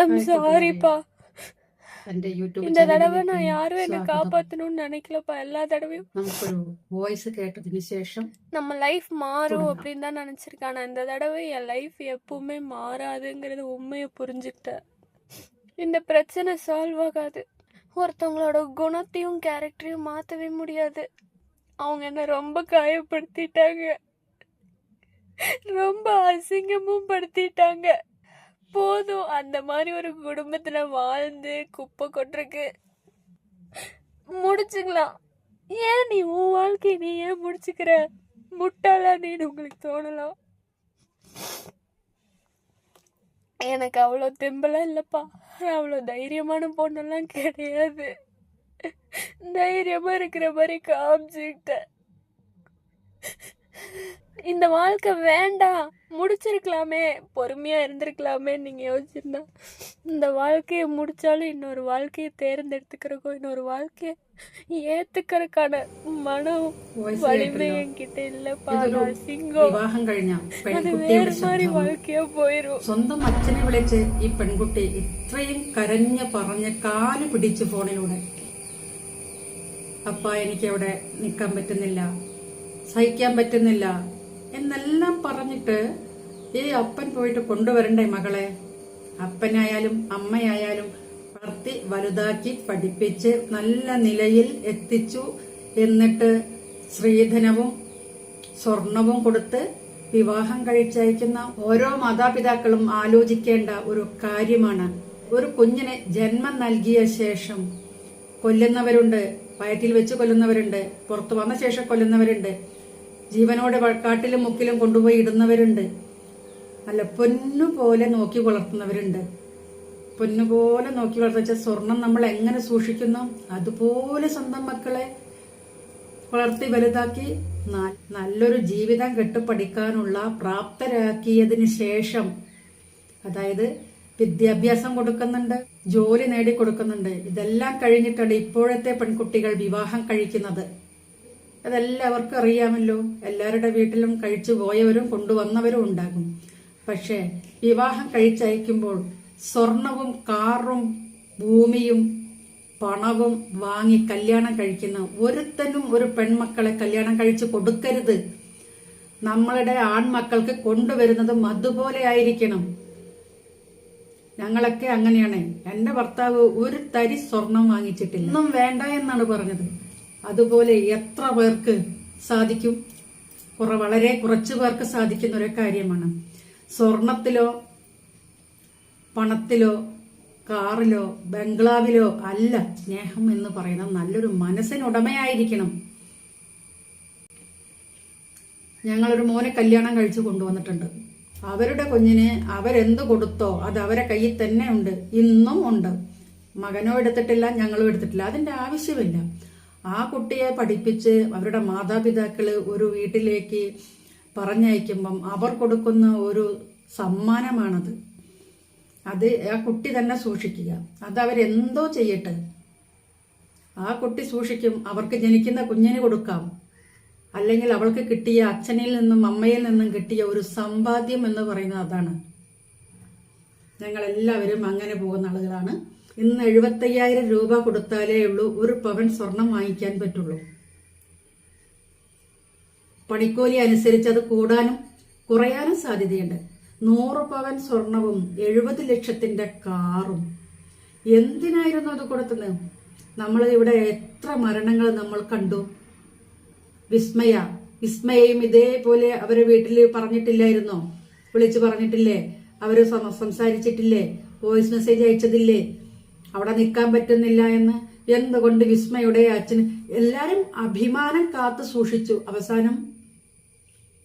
I'm சாரிப்பா இந்த தடவை நான் யாரும் என்ன காப்பாத்தணும்னு நினைக்கலப்பா எல்லா தடவையும். நம்ம லைஃப் மாறும் அப்படின்னு தான் நினைச்சிருக்கேன். இந்த தடவை என் லைஃப் எப்பவுமே மாறாதுங்கிறது உண்மையை புரிஞ்சுக்கிட்ட இந்த பிரச்சனை சால்வ் ஆகாது. ஒருத்தவங்களோட குணத்தையும் கேரக்டரையும் மாற்றவே முடியாது. அவங்க என்ன ரொம்ப காயப்படுத்திட்டாங்க. ரொம்ப அசிங்கமும் படுத்திட்டாங்க. அந்த மாதிரி ஒரு குடும்பத்தில் வாழ்ந்து குப்பை கொட்டுருக்கு முடிச்சுக்கலாம். ஏன் நீ உன் வாழ்க்கையை நீ ஏன் முடிச்சுக்கிற? முட்டாளா நீன்னு உங்களுக்கு தோணலாம் எனக்கு அவ்வளோ தெம்பெல்லாம் இல்லைப்பா. நான் அவ்வளோ தைரியமான பொண்ணெல்லாம் கிடையாது. தைரியமாக இருக்கிற மாதிரி காமிச்சுக்கிட்டேன். இந்த வாழ்க்கை வேண்டாம் முடிச்சிருக்கலாமே பொறுமையா இருந்திருக்கலாமே நீங்க யோசிச்சிருந்தா இந்த வாழ்க்கையை முடிச்சாலும் இன்னொரு வாழ்க்கையை தேர்ந்தெடுத்துக்கிறக்கோ இன்னொரு வாழ்க்கையை ஏத்துக்கிறதுக்கான மனம் വോയിസ് வலிமை കേട്ടല്ലോ என்கிட்ட இல்லப்பா ഇതൊരു நான் சிங்கம் വിവാഹം കഴിഞ്ഞ அது പെൺകുട്ടിയുടെ வேற மாதிரி ശബ്ദമാണ് வாழ்க்கையா போயிரும் സ്വന്തം അച്ഛനെ വിളിച്ച് ഈ പെൺകുട്ടി ഇത്രയും കരഞ്ഞ് പറഞ്ഞ് കാല് പിടിച്ച് ഫോണിലൂടെ അപ്പ എനിക്ക് അവിടെ നിൽക്കാൻ പറ്റുന്നില്ല സഹിക്കാൻ പറ്റുന്നില്ല എന്നെല്ലാം പറഞ്ഞിട്ട് ഏ അപ്പൻ പോയിട്ട് കൊണ്ടുവരണ്ടേ മകളെ? അപ്പനായാലും അമ്മയായാലും വളർത്തി വലുതാക്കി പഠിപ്പിച്ച് നല്ല നിലയിൽ എത്തിച്ചു എന്നിട്ട് സ്ത്രീധനവും സ്വർണവും കൊടുത്ത് വിവാഹം കഴിച്ചയക്കുന്ന ഓരോ മാതാപിതാക്കളും ആലോചിക്കേണ്ട ഒരു കാര്യമാണ്. ഒരു കുഞ്ഞിനെ ജന്മം നൽകിയ ശേഷം കൊല്ലുന്നവരുണ്ട് വയറ്റിൽ വെച്ച് കൊല്ലുന്നവരുണ്ട് പുറത്തു വന്ന ശേഷം കൊല്ലുന്നവരുണ്ട്. ജീവനോടെ വഴക്കാട്ടിലും കാട്ടിലും മുക്കിലും കൊണ്ടുപോയി ഇടുന്നവരുണ്ട്. അല്ല പൊന്നു പോലെ നോക്കി വളർത്തുന്നവരുണ്ട്. പൊന്നു പോലെ നോക്കി വളർത്തിച്ച സ്വർണം നമ്മൾ എങ്ങനെ സൂക്ഷിക്കുന്നു? അതുപോലെ സ്വന്തം മക്കളെ വളർത്തി വലുതാക്കി നല്ലൊരു ജീവിതം കെട്ടുപഠിക്കാനുള്ള പ്രാപ്തരാക്കിയതിന് ശേഷം അതായത് വിദ്യാഭ്യാസം കൊടുക്കുന്നുണ്ട് ജോലി നേടി കൊടുക്കുന്നുണ്ട് ഇതെല്ലാം കഴിഞ്ഞിട്ടാണ് ഇപ്പോഴത്തെ പെൺകുട്ടികൾ വിവാഹം കഴിക്കുന്നത്. അതെല്ലാവർക്കും അറിയാമല്ലോ. എല്ലാവരുടെ വീട്ടിലും കഴിച്ചു പോയവരും കൊണ്ടുവന്നവരും ഉണ്ടാകും. പക്ഷേ വിവാഹം കഴിച്ചയക്കുമ്പോൾ സ്വർണവും കാറും ഭൂമിയും പണവും വാങ്ങി കല്യാണം കഴിക്കുന്ന ഒരുത്തനും ഒരു പെൺമക്കളെ കല്യാണം കഴിച്ചു കൊടുക്കരുത്. നമ്മളുടെ ആൺമക്കൾക്ക് കൊണ്ടുവരുന്നതും അതുപോലെ ആയിരിക്കണം. ഞങ്ങളൊക്കെ അങ്ങനെയാണ്. എന്റെ ഭർത്താവ് ഒരു തരി സ്വർണം വാങ്ങിച്ചിട്ടില്ല. ഒന്നും വേണ്ട എന്നാണ് പറഞ്ഞത്. അതുപോലെ എത്ര പേർക്ക് സാധിക്കും? കുറ വളരെ കുറച്ചു പേർക്ക് സാധിക്കുന്ന ഒരു കാര്യമാണ്. സ്വർണത്തിലോ പണത്തിലോ കാറിലോ ബംഗ്ലാവിലോ അല്ല സ്നേഹം എന്ന് പറയുന്നത് നല്ലൊരു മനസ്സിനുടമയായിരിക്കണം ഞങ്ങളൊരു മോനെ കല്യാണം കഴിച്ചു കൊണ്ടുവന്നിട്ടുണ്ട്. അവരുടെ കുഞ്ഞിന് അവരെന്ത് കൊടുത്തോ അത് അവരെ കയ്യിൽ തന്നെ ഉണ്ട്. ഇന്നും ഉണ്ട്. മകനോ എടുത്തിട്ടില്ല ഞങ്ങളും എടുത്തിട്ടില്ല. അതിന്റെ ആവശ്യമില്ല. ആ കുട്ടിയെ പഠിപ്പിച്ച് അവരുടെ മാതാപിതാക്കൾ ഒരു വീട്ടിലേക്ക് പറഞ്ഞയക്കുമ്പം അവർ കൊടുക്കുന്ന ഒരു സമ്മാനമാണത്. അത് ആ കുട്ടി തന്നെ സൂക്ഷിക്കുക. അത് അവരെന്തോ ചെയ്യട്ടെ. ആ കുട്ടി സൂക്ഷിക്കും. അവർക്ക് ജനിക്കുന്ന കുഞ്ഞിന് കൊടുക്കാം. അല്ലെങ്കിൽ അവൾക്ക് കിട്ടിയ അച്ഛനിൽ നിന്നും അമ്മയിൽ നിന്നും കിട്ടിയ ഒരു സമ്പാദ്യം എന്ന് പറയുന്നത് അതാണ്. ഞങ്ങൾ എല്ലാവരും അങ്ങനെ പോകുന്ന ആളുകളാണ്. ഇന്ന് എഴുപത്തയ്യായിരം രൂപ കൊടുത്താലേ ഉള്ളൂ ഒരു പവൻ സ്വർണം വാങ്ങിക്കാൻ പറ്റുള്ളൂ. പണിക്കൂലി അനുസരിച്ച് അത് കൂടാനും കുറയാനും സാധ്യതയുണ്ട്. നൂറ് പവൻ സ്വർണവും എഴുപത് ലക്ഷത്തിന്റെ കാറും. എന്തിനായിരുന്നു അത് കൊടുത്തത്? നമ്മൾ ഇവിടെ എത്ര മരണങ്ങൾ നമ്മൾ കണ്ടു? വിസ്മയ. വിസ്മയയും ഇതേപോലെ അവരെ വീട്ടിൽ പറഞ്ഞിട്ടില്ലായിരുന്നോ? വിളിച്ചു പറഞ്ഞിട്ടില്ലേ? അവർ സംസാരിച്ചിട്ടില്ലേ? വോയിസ് മെസ്സേജ് അയച്ചതില്ലേ? അവിടെ നിൽക്കാൻ പറ്റുന്നില്ല എന്ന് എന്തുകൊണ്ട് വിസ്മയുടെ അച്ഛന് എല്ലാരും അഭിമാനം കാത്തു സൂക്ഷിച്ചു. അവസാനം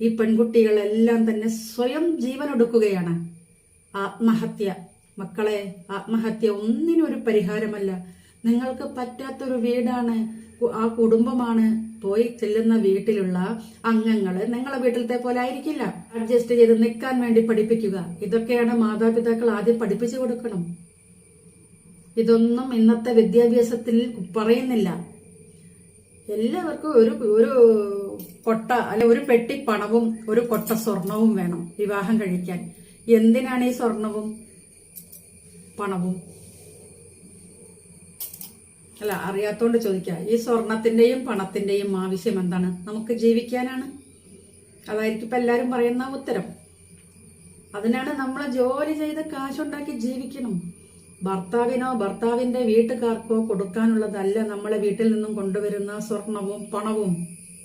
ഈ പെൺകുട്ടികളെല്ലാം തന്നെ സ്വയം ജീവൻ എടുക്കുകയാണ് ആത്മഹത്യ. മക്കളെ ആത്മഹത്യ ഒന്നിനും ഒരു പരിഹാരമല്ല. നിങ്ങൾക്ക് പറ്റാത്തൊരു വീടാണ്. ആ കുടുംബമാണ് പോയി ചെല്ലുന്ന വീട്ടിലുള്ള അംഗങ്ങൾ നിങ്ങളെ വീട്ടിലത്തെ പോലെ ആയിരിക്കില്ല. അഡ്ജസ്റ്റ് ചെയ്ത് നിൽക്കാൻ വേണ്ടി പഠിപ്പിക്കുക. ഇതൊക്കെയാണ് മാതാപിതാക്കൾ ആദ്യം പഠിപ്പിച്ചു കൊടുക്കണം. ഇതൊന്നും ഇന്നത്തെ വിദ്യാഭ്യാസത്തിൽ പറയുന്നില്ല. എല്ലാവർക്കും ഒരു ഒരു കൊട്ട അല്ല ഒരു പെട്ടി പണവും ഒരു കൊട്ട സ്വർണവും വേണം വിവാഹം കഴിക്കാൻ. എന്തിനാണ് ഈ സ്വർണവും പണവും? അല്ല അറിയാത്തോണ്ട് ചോദിക്കാം. ഈ സ്വർണത്തിന്റെയും പണത്തിന്റെയും ആവശ്യം എന്താണ്? നമുക്ക് ജീവിക്കാനാണ്. അതായിരിക്കും ഇപ്പൊ എല്ലാരും പറയുന്ന ഉത്തരം. അതിനാണ് നമ്മൾ ജോലി ചെയ്ത് കാശുണ്ടാക്കി ജീവിക്കണം. ഭർത്താവിനോ ഭർത്താവിന്റെ വീട്ടുകാർക്കോ കൊടുക്കാനുള്ളതല്ല നമ്മളെ വീട്ടിൽ നിന്നും കൊണ്ടുവരുന്ന സ്വർണവും പണവും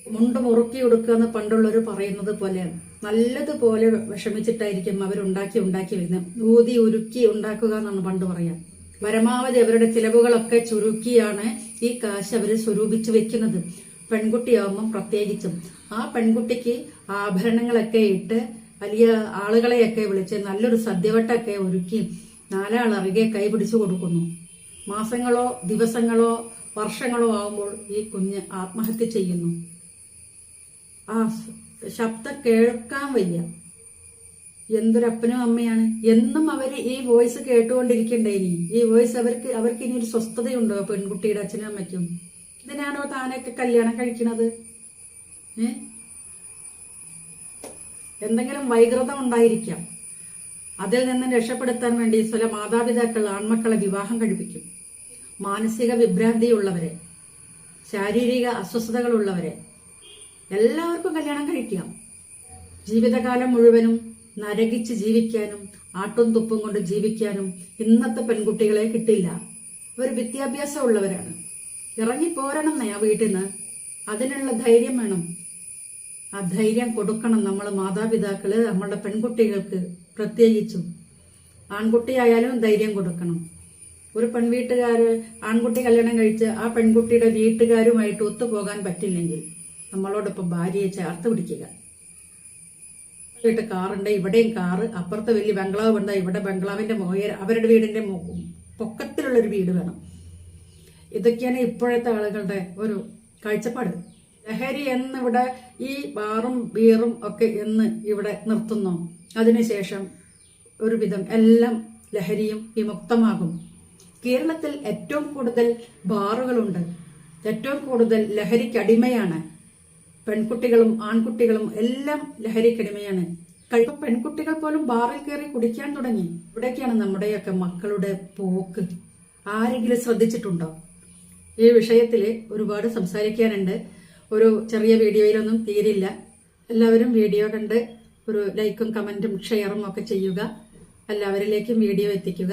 മുണ്ട് കൊടുക്കുക പണ്ടുള്ളവർ പറയുന്നത് പോലെ നല്ലതുപോലെ വിഷമിച്ചിട്ടായിരിക്കും അവരുണ്ടാക്കി ഉണ്ടാക്കി വരുന്നത്. ഊതി ഉരുക്കി ഉണ്ടാക്കുക എന്നാണ് പണ്ട് പറയാം. പരമാവധി അവരുടെ ചിലവുകളൊക്കെ ചുരുക്കിയാണ് ഈ കാശ് അവർ സ്വരൂപിച്ചു വെക്കുന്നത്. പെൺകുട്ടിയാവുമ്പം പ്രത്യേകിച്ചും. ആ പെൺകുട്ടിക്ക് ആഭരണങ്ങളൊക്കെ ഇട്ട് വലിയ ആളുകളെയൊക്കെ വിളിച്ച് നല്ലൊരു സദ്യവട്ടൊക്കെ ഒരുക്കി നാലാളറികെ കൈപിടിച്ചു കൊടുക്കുന്നു. മാസങ്ങളോ ദിവസങ്ങളോ വർഷങ്ങളോ ആവുമ്പോൾ ഈ കുഞ്ഞ് ആത്മഹത്യ ചെയ്യുന്നു. ആ ശബ്ദ കേൾക്കാൻ വയ്യ. എന്തൊരപ്പനും അമ്മയാണ്. എന്നും അവർ ഈ വോയിസ് കേട്ടുകൊണ്ടിരിക്കണ്ടേ ഇനി? ഈ വോയിസ് അവർക്ക് അവർക്ക് ഇനി ഒരു സ്വസ്ഥതയുണ്ടോ പെൺകുട്ടിയുടെ അച്ഛനും അമ്മയ്ക്കും? ഇതിനാണോ താനൊക്കെ കല്യാണം കഴിക്കണത്? എന്തെങ്കിലും വൈകൃതം ഉണ്ടായിരിക്കാം. അതിൽ നിന്ന് രക്ഷപ്പെടുത്താൻ വേണ്ടി ചില മാതാപിതാക്കൾ ആൺമക്കളെ വിവാഹം കഴിപ്പിക്കും. മാനസിക വിഭ്രാന്തിയുള്ളവരെ ശാരീരിക അസ്വസ്ഥതകളുള്ളവരെ എല്ലാവർക്കും കല്യാണം കഴിക്കാം. ജീവിതകാലം മുഴുവനും നരകിച്ച് ജീവിക്കാനും ആട്ടും തുപ്പും കൊണ്ട് ജീവിക്കാനും ഇന്നത്തെ പെൺകുട്ടികളെ കിട്ടില്ല. അവർ വിദ്യാഭ്യാസം ഉള്ളവരാണ് ഇറങ്ങി പോരണം ആ വീട്ടിൽ നിന്ന് അതിനുള്ള ധൈര്യം വേണം. ആ ധൈര്യം കൊടുക്കണം നമ്മൾ മാതാപിതാക്കൾ നമ്മളുടെ പെൺകുട്ടികൾക്ക് പ്രത്യേകിച്ചും. ആൺകുട്ടിയായാലും ധൈര്യം കൊടുക്കണം. ഒരു പെൺവീട്ടുകാര് ആൺകുട്ടി കല്യാണം കഴിച്ച് ആ പെൺകുട്ടിയുടെ വീട്ടുകാരുമായിട്ട് ഒത്തുപോകാൻ പറ്റില്ലെങ്കിൽ നമ്മളോടൊപ്പം ഭാര്യയെ ചേർത്ത് പിടിക്കുക. കാറുണ്ട് ഇവിടെയും കാറ് അപ്പുറത്തെ വലിയ ബംഗ്ലാവ് ഉണ്ട് ഇവിടെ ബംഗ്ലാവിന്റെ മോയർ അവരുടെ വീടിന്റെ പൊക്കത്തിലുള്ളൊരു വീട് വേണം. ഇതൊക്കെയാണ് ഇപ്പോഴത്തെ ആളുകളുടെ ഒരു കാഴ്ചപ്പാട്. ലഹരി എന്നിവിടെ ഈ ബാറും ബീറും ഒക്കെ എന്ന് ഇവിടെ നിർത്തുന്നു. അതിനുശേഷം ഒരുവിധം എല്ലാം ലഹരിയും വിമുക്തമാകും. കേരളത്തിൽ ഏറ്റവും കൂടുതൽ ബാറുകളുണ്ട്. ഏറ്റവും കൂടുതൽ ലഹരിക്കടിമയാണ് പെൺകുട്ടികളും ആൺകുട്ടികളും എല്ലാം ലഹരിക്കടിമയാണ് കഴിപ്പ പെൺകുട്ടികൾ പോലും ബാറിൽ കയറി കുടിക്കാൻ തുടങ്ങി. ഇവിടേക്കാണ് നമ്മുടെയൊക്കെ മക്കളുടെ പോക്ക്. ആരെങ്കിലും ശ്രദ്ധിച്ചിട്ടുണ്ടോ? ഈ വിഷയത്തിൽ ഒരുപാട് സംസാരിക്കാനുണ്ട്. ഒരു ചെറിയ വീഡിയോയിലൊന്നും തീരില്ല. എല്ലാവരും വീഡിയോ കണ്ട് ഒരു ലൈക്കും കമന്റും ഷെയറും ഒക്കെ ചെയ്യുക. എല്ലാവരിലേക്കും വീഡിയോ എത്തിക്കുക.